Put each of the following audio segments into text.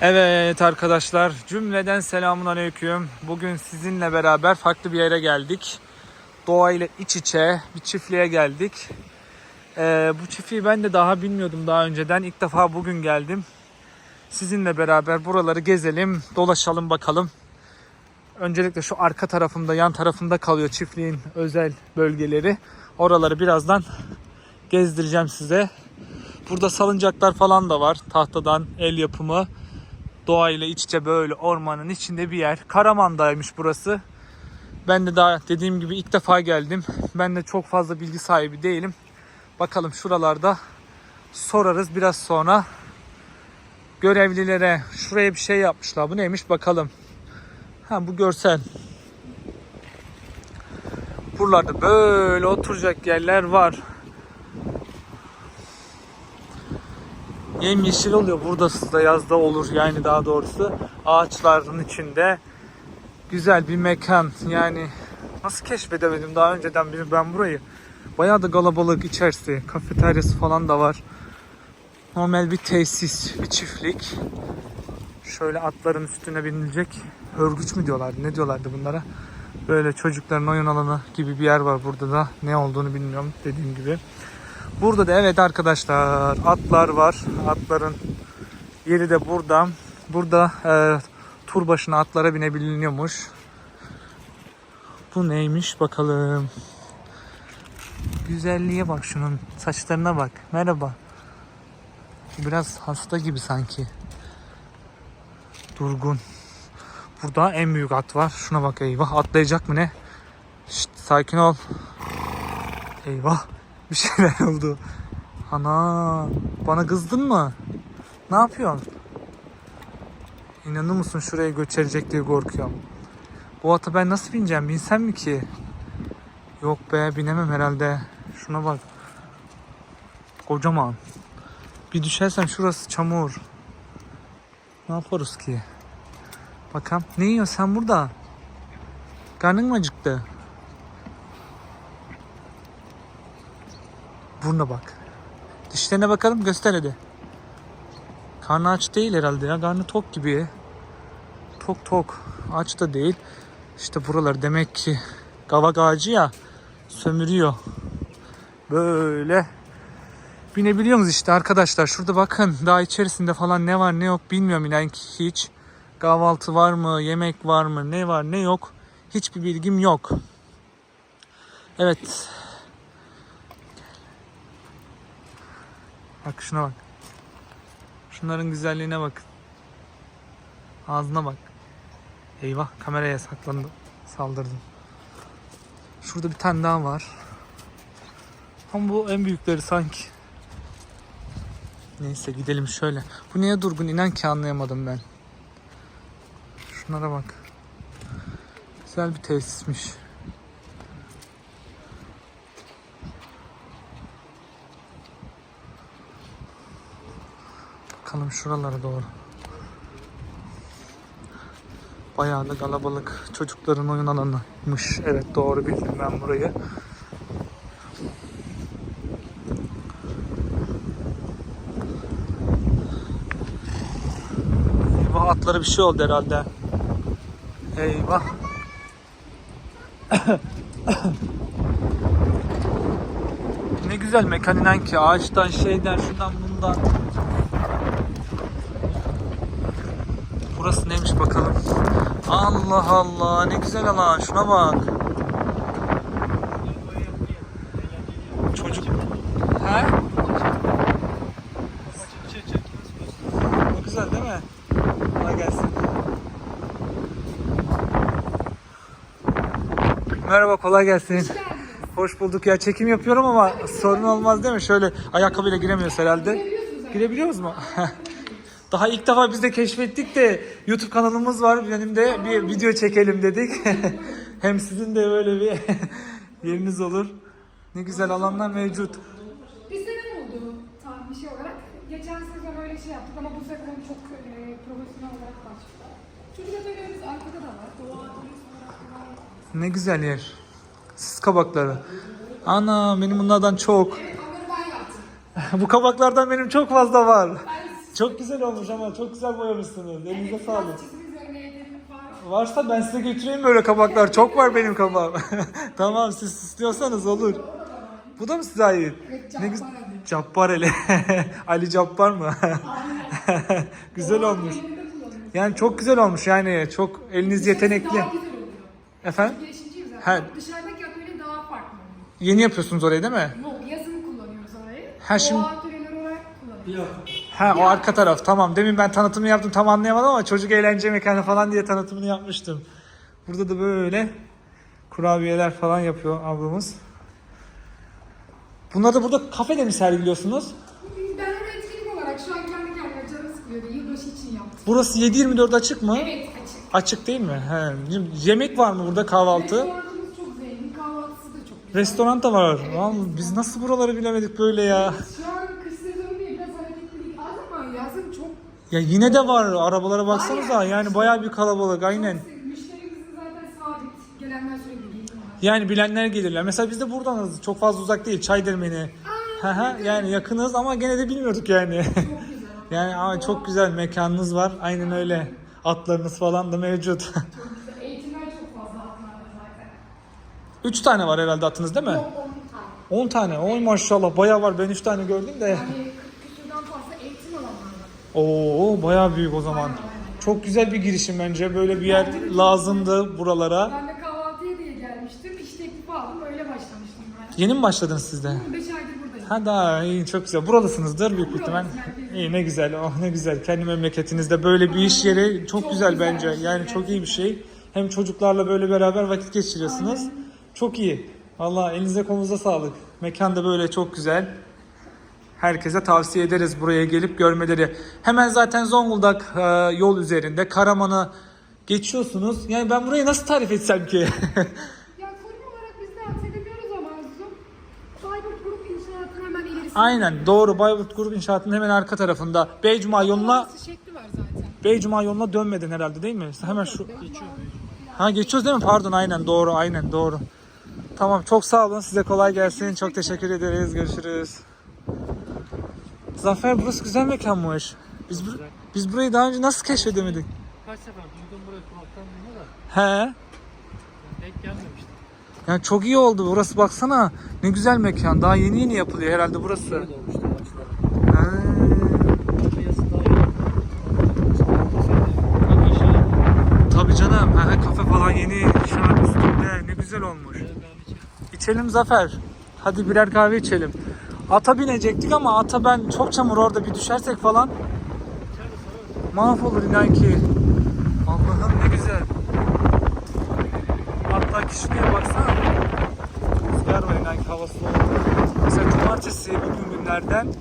Evet arkadaşlar cümleden selamun aleyküm. Bugün sizinle beraber farklı bir yere geldik. Doğayla iç içe bir çiftliğe geldik. Ee, bu çiftliği ben de daha bilmiyordum daha önceden. İlk defa bugün geldim. Sizinle beraber buraları gezelim, dolaşalım bakalım. Öncelikle şu arka tarafımda, yan tarafında kalıyor çiftliğin özel bölgeleri. Oraları birazdan gezdireceğim size. Burada salıncaklar falan da var. Tahtadan el yapımı. Doğayla iç içe böyle ormanın içinde bir yer. Karaman'daymış burası. Ben de daha dediğim gibi ilk defa geldim. Ben de çok fazla bilgi sahibi değilim. Bakalım şuralarda sorarız biraz sonra. Görevlilere şuraya bir şey yapmışlar. Bu neymiş bakalım. Ha bu görsel. Buralarda böyle oturacak yerler var. Yemyeşil oluyor. Burada da yazda olur yani daha doğrusu. Ağaçların içinde güzel bir mekan. Yani nasıl keşfedemedim daha önceden beri ben burayı. Bayağı da kalabalık içerisi. Kafeteryası falan da var. Normal bir tesis, bir çiftlik. Şöyle atların üstüne binilecek. Hörgüç mü diyorlardı? Ne diyorlardı bunlara? Böyle çocukların oyun alanı gibi bir yer var burada da. Ne olduğunu bilmiyorum dediğim gibi. Burada da evet arkadaşlar atlar var. Atların yeri de burada. Burada e, tur başına atlara binebiliyormuş. Bu neymiş bakalım. Güzelliğe bak şunun. Saçlarına bak. Merhaba. Biraz hasta gibi sanki. Durgun. Burada en büyük at var. Şuna bak eyvah. Atlayacak mı ne? Şşt, sakin ol. Eyvah. Bir şeyler oldu. Ana. Bana kızdın mı? Ne yapıyorsun? İnanır mısın şuraya göçerecek diye korkuyorum. Bu ata ben nasıl bineceğim? Binsem mi ki? Yok be binemem herhalde. Şuna bak. Kocaman. Bir düşersem şurası çamur. Ne yaparız ki? Bakalım. Ne yiyorsun sen burada? Karnın mı acıktı? Buruna bak. Dişlerine bakalım göster hadi. Karnı aç değil herhalde ya. Karnı tok gibi. Tok tok. Aç da değil. İşte buralar demek ki kavak ağacı ya sömürüyor. Böyle binebiliyoruz işte arkadaşlar. Şurada bakın daha içerisinde falan ne var ne yok bilmiyorum inan hiç. Kahvaltı var mı, yemek var mı, ne var ne yok. Hiçbir bilgim yok. Evet. Bak şuna bak. Şunların güzelliğine bak. Ağzına bak. Eyvah kameraya saklandı. Saldırdım. Şurada bir tane daha var. Ama bu en büyükleri sanki. Neyse gidelim şöyle. Bu niye durgun inan ki anlayamadım ben. Şunlara bak. Güzel bir tesismiş. Bakalım şuralara doğru. Bayağı da kalabalık. Çocukların oyun alanıymış. Evet doğru bildim ben burayı. Eyvah atlara bir şey oldu herhalde. Eyvah. ne güzel mekan inan ki ağaçtan şeyden şundan bundan. Burası neymiş bakalım. Allah Allah ne güzel alan şuna bak. Çocuk. He? Ne güzel değil mi? Kolay gelsin. Merhaba kolay gelsin. Hoş bulduk ya çekim yapıyorum ama sorun olmaz değil mi? Şöyle ayakkabıyla giremiyoruz herhalde. Girebiliyoruz mu? Daha ilk defa biz de keşfettik de YouTube kanalımız var. Benim de bir video çekelim dedik. Hem sizin de böyle bir yeriniz olur. Ne güzel alanlar mevcut. Bizde ne oldu tam bir şey olarak? Geçen sezon öyle şey yaptık ama bu sezon çok e, profesyonel olarak başladı. Çocuk atölyelerimiz arkada da var. Doğa. Ne güzel yer. Sis kabakları. Ana benim bunlardan çok. Evet onları ben yaptım. Bu kabaklardan benim çok fazla var. Ben Çok güzel olmuş ama çok güzel boyamışsınız. Elinize sağlık. Edelim falan. Varsa ben size götüreyim böyle kabaklar. Çok var benim kabağım. tamam siz istiyorsanız olur. Bu da mı size ait? Evet, Ne güzel. Cabbar Ali. Ali. Cabbar mı? güzel olmuş. Elinde kullanıyoruz. Yani çok güzel olmuş yani çok eliniz yetenekli. Daha güzel oluyor. Efendim? Ha. Dışarıdaki atölye daha farklı. Yeni yapıyorsunuz orayı değil mi? Yok yazın kullanıyoruz orayı. Ha, şimdi- O atölyeler olarak kullanıyoruz. Ha o arka taraf tamam. Demin ben tanıtımını yaptım tam anlayamadım ama çocuk eğlence mekanı falan diye tanıtımını yapmıştım. Burada da böyle kurabiyeler falan yapıyor ablamız. Bunları da burada kafede mi sergiliyorsunuz? Ben onu etkinlik olarak şu an kendi kendime canım sıkılıyordu. Yılbaşı için yaptım. Burası 7-24 açık mı? Evet açık. Açık değil mi? He. Yemek var mı burada kahvaltı? Restoranımız çok zengin. Kahvaltısı da çok güzel. Restoran da var. Vallahi biz nasıl buraları bilemedik böyle ya. Şu an kış sezonu değil biraz hareketlilik az ama yazın çok Ya yine de var. Arabalara baksanıza. Yani bayağı bir kalabalık aynen. Müşterimizin zaten sabit. Gelenler sürekli geliyor. Yani bilenler gelirler. Mesela biz de buradanız. Çok fazla uzak değil. Çaydermeni. Hı hı, yani yakınız ama gene de bilmiyorduk yani. Çok güzel. yani ama çok güzel mekanınız var. Aynen öyle. Atlarınız falan da mevcut. Çok güzel. Eğitimler çok fazla atlarda zaten. 3 tane var herhalde atınız değil mi? Yok 10 tane. 10 tane. Oy maşallah bayağı var. Ben 3 tane gördüm de. Yani 40 küsürden fazla eğitim alanlar var. Oo bayağı büyük o zaman. Çok güzel bir girişim bence. Böyle bir yer lazımdı buralara. Ben de kahvaltıya diye gelmiştim. İş teklifi aldım. Öyle başlamıştım ben. Yeni mi başladınız siz de? 5 aydır buradayım. Ha daha iyi çok güzel. Buralısınızdır büyük ihtimal. İyi ne güzel. Oh ne güzel. Kendi memleketinizde böyle bir iş yeri çok, Çok güzel, güzel bence. şey Yani çok iyi bir şey. Hem çocuklarla böyle beraber vakit geçiriyorsunuz. Çok iyi. Valla elinize kolunuza sağlık. Mekan da böyle çok güzel. Herkese tavsiye ederiz buraya gelip görmeleri. Hemen zaten Zonguldak e, yol üzerinde Karaman'ı geçiyorsunuz. Yani ben burayı nasıl tarif etsem ki? Ya konum olarak biz de atfedemiyoruz ama Arzum. Bayburt Grup İnşaat'ın hemen ilerisi. Aynen doğru Bayburt Grup İnşaat'ın hemen arka tarafında. Beycuma yoluna Orası şekli var zaten. Beycuma yoluna dönmedin herhalde değil mi? Hemen şu Ha geçiyoruz değil mi? Pardon aynen doğru aynen doğru. Tamam çok sağ olun size kolay gelsin. Çok teşekkür ederiz. Görüşürüz. Zafer burası güzel mekanmış. Biz bur- biz burayı daha önce nasıl keşfedemedik? Kaç sefer duydum burayı kulaktan duyma da He. denk gelmemiştim. Yani çok iyi oldu. Burası baksana. Ne güzel mekan. Daha yeni yeni yapılıyor herhalde burası. Olmuştu aşağı. Tabii canım. Ha, kafe falan yeni. Şu an üstünde. Ne güzel olmuş. İçelim Zafer. Hadi birer kahve içelim. Ata binecektik ama ata ben çok çamur orada bir düşersek falan mahvolur inan ki. Allah'ım ne güzel. Hatta kişiliğe baksana. Rüzgar var inan ki havası soğuk. Mesela cumartesi bugün günlerden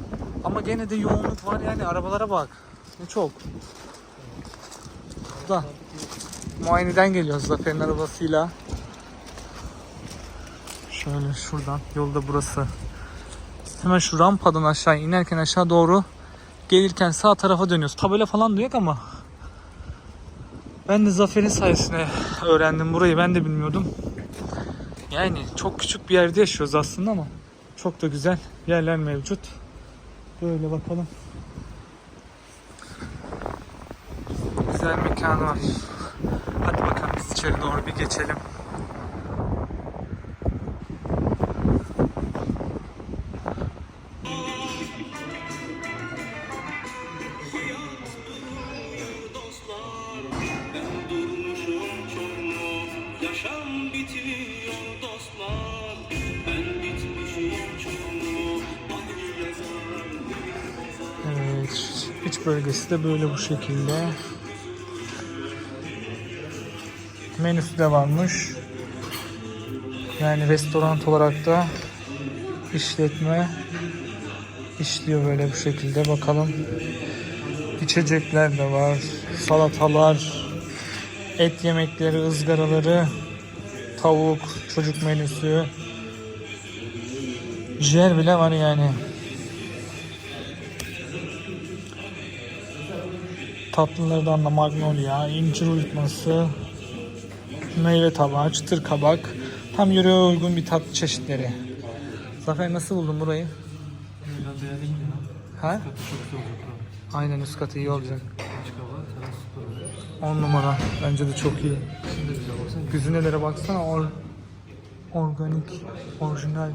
ama gene de yoğunluk var yani arabalara bak. Ne çok. Burada. Muayeneden geliyoruz Zafer'in arabasıyla. Şöyle şuradan yolda burası. Hemen şu rampadan aşağı inerken aşağı doğru gelirken sağ tarafa dönüyoruz. Tabela falan da yok ama ben de Zafer'in sayesinde öğrendim burayı. Ben de bilmiyordum. Yani çok küçük bir yerde yaşıyoruz aslında ama çok da güzel yerler mevcut. Böyle bakalım. Güzel mekan var. Hadi bakalım biz içeri doğru bir geçelim. Bölgesi de böyle bu şekilde. Menüsü de varmış. Yani restoran olarak da işletme işliyor böyle bu şekilde. Bakalım. İçecekler de var. Salatalar, et yemekleri, ızgaraları, tavuk, çocuk menüsü. Ciğer bile var yani. Tatlılardan da magnolia, incir uyutması, meyve tabağı, çıtır kabak. Tam yöreye uygun bir tatlı çeşitleri. Zafer nasıl buldun burayı? Ha? Aynen üst katı iyi olacak. Açık hava, teras süper olur. 10 numara. Bence de çok iyi. Güzinelere baksana. Or, organik, orijinal.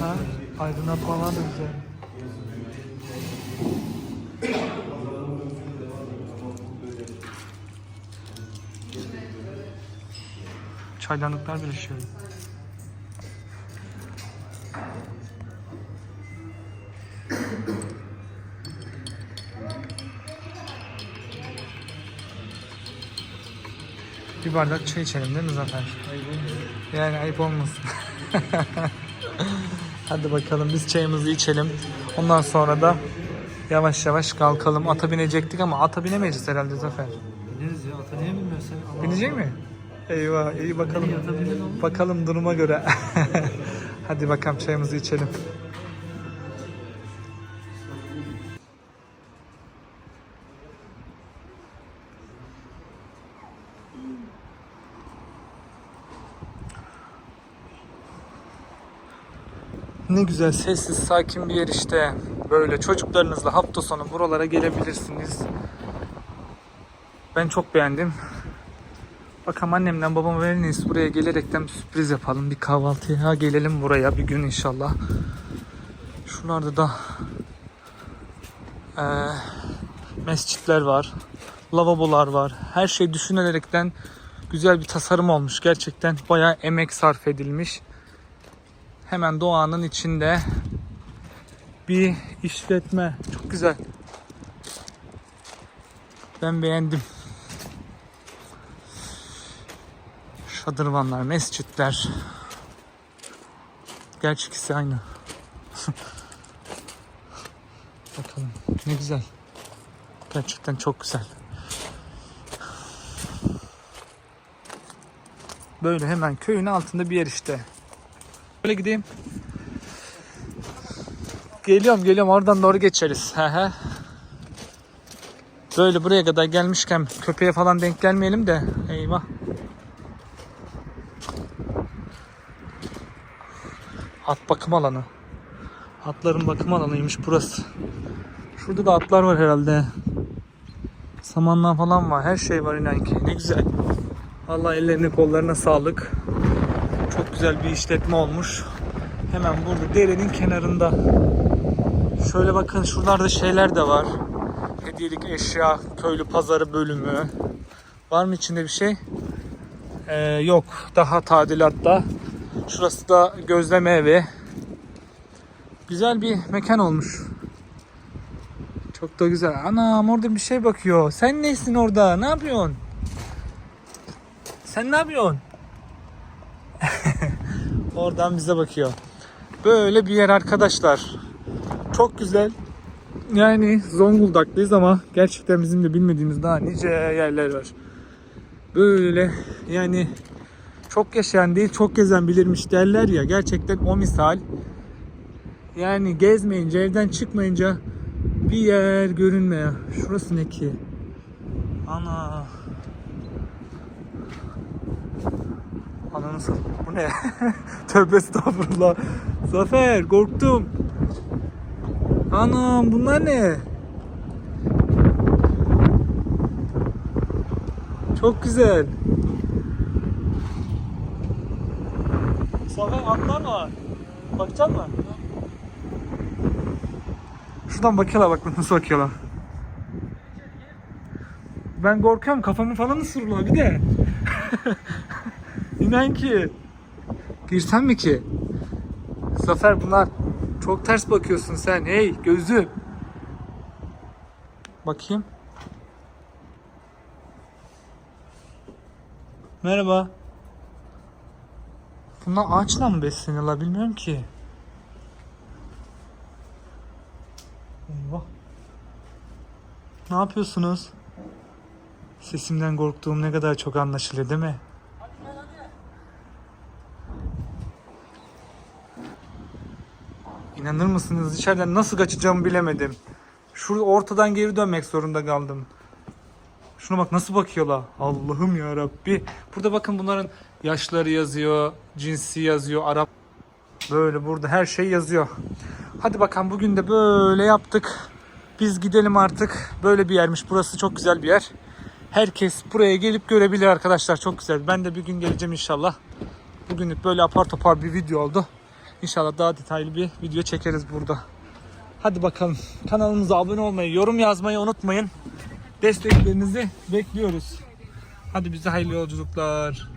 Ha, aydınlatmalar da güzel. Çaydanlıklar bile şöyle. Bir bardak çay içelim değil mi Zafer? Yani ayıp olmasın. Hadi bakalım biz çayımızı içelim. Ondan sonra da yavaş yavaş kalkalım. Ata binecektik ama ata binemeyeceğiz herhalde Zafer. Bineriz ya. Ata niye binmiyorsun? Binecek mi? Eyvah iyi bakalım. Bakalım duruma göre. Hadi bakalım çayımızı içelim. Ne güzel sessiz sakin bir yer işte. Böyle çocuklarınızla hafta sonu buralara gelebilirsiniz. Ben çok beğendim. Bakalım annemden babama veriniz buraya gelerekten bir sürpriz yapalım. Bir kahvaltıya gelelim buraya bir gün inşallah. Şuralarda da eee, mescitler var. Lavabolar var. Her şey düşünülerekten güzel bir tasarım olmuş. Gerçekten bayağı emek sarf edilmiş. Hemen doğanın içinde bir işletme. Çok güzel. Ben beğendim. Şadırvanlar, mescitler. Gerçi ikisi aynı. Bakalım ne güzel. Gerçekten çok güzel. Böyle hemen köyün altında bir yer işte. Böyle gideyim. Geliyorum geliyorum oradan doğru geçeriz. Böyle buraya kadar gelmişken köpeğe falan denk gelmeyelim de. Eyvah. At bakım alanı. Atların bakım alanıymış burası. Şurada da atlar var herhalde. Samanlar falan var. Her şey var inan ki. Ne güzel. Allah ellerine kollarına sağlık. Güzel bir işletme olmuş. Hemen burada derenin kenarında. Şöyle bakın şuralarda şeyler de var. Hediyelik eşya, köylü pazarı bölümü. Var mı içinde bir şey? Ee, yok. Daha tadilatta. Şurası da gözleme evi. Güzel bir mekan olmuş. Çok da güzel. Anam orada bir şey bakıyor. Sen nesin orada? Ne yapıyorsun? Sen ne yapıyorsun? Oradan bize bakıyor. Böyle bir yer arkadaşlar. Çok güzel. Yani Zonguldak'tayız ama gerçekten bizim de bilmediğimiz daha nice yerler var. Böyle yani çok yaşayan değil çok gezen bilirmiş derler ya gerçekten o misal. Yani gezmeyince evden çıkmayınca bir yer görünmüyor. Şurası ne ki? Ana. Ananı sat- Bu ne? Tövbe estağfurullah. Zafer korktum. Anam bunlar ne? Çok güzel. Zafer atlar var. Bakacak mı? Şuradan bakıyorlar bak nasıl bakıyorlar. Ben korkuyorum kafamı falan ısırırlar bir de. İnan ki. Girsem mi ki? Zafer bunlar çok ters bakıyorsun sen. Hey gözü. Bakayım. Merhaba. Bunlar ağaçla mı besleniyorlar bilmiyorum ki. Eyvah. Ne yapıyorsunuz? Sesimden korktuğum ne kadar çok anlaşılıyor değil mi? İnanır mısınız içeriden nasıl kaçacağımı bilemedim. Şurada ortadan geri dönmek zorunda kaldım. Şuna bak nasıl bakıyorlar. Allah'ım ya Rabbi. Burada bakın bunların yaşları yazıyor, cinsi yazıyor, Arap Böyle burada her şey yazıyor. Hadi bakalım bugün de böyle yaptık. Biz gidelim artık. Böyle bir yermiş. Burası çok güzel bir yer. Herkes buraya gelip görebilir arkadaşlar. Çok güzel. Ben de bir gün geleceğim inşallah. Bugünlük böyle apar topar bir video oldu. İnşallah daha detaylı bir video çekeriz burada. Hadi bakalım. Kanalımıza abone olmayı, yorum yazmayı unutmayın. Desteklerinizi bekliyoruz. Hadi bize hayırlı yolculuklar.